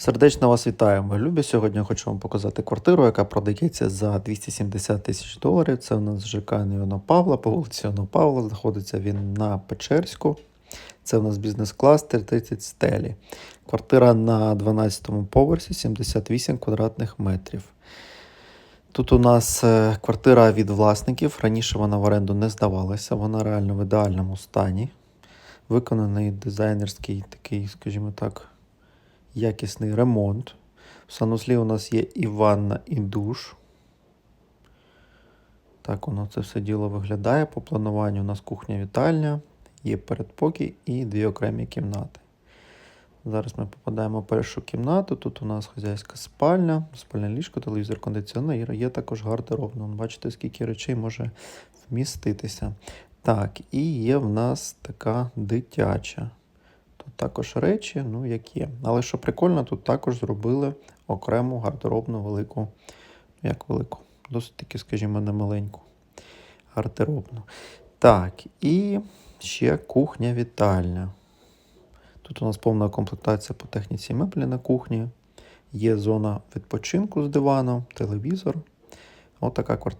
Сердечно вас вітаю, мої любі. Сьогодні хочу вам показати квартиру, яка продається за 270 тисяч доларів. Це у нас ЖК Іона Павла, по вулиці Іона Павла. Знаходиться він на Печерську. Це у нас бізнес-кластер 30 стелі. Квартира на 12-му поверсі 78 квадратних метрів. Тут у нас е, квартира від власників. Раніше вона в оренду не здавалася, вона реально в ідеальному стані. Виконаний дизайнерський такий, скажімо так, якісний ремонт. В санузлі у нас є і ванна, і душ. Так воно це все діло виглядає. По плануванню у нас кухня-вітальня, є передпокій і дві окремі кімнати. Зараз ми попадаємо в першу кімнату. Тут у нас хазяйська спальня, спальне ліжко, телевізор, кондиціонер. Є також гардеробна. Бачите, скільки речей може вміститися. Так, і є в нас така дитяча. Також речі, ну, як є. Але що прикольно, тут також зробили окрему гардеробну велику, як велику, досить таки, скажімо, не маленьку гардеробну. Так, і ще кухня-вітальня. Тут у нас повна комплектація по техніці меблі на кухні. Є зона відпочинку з диваном, телевізор. Ось така квартира.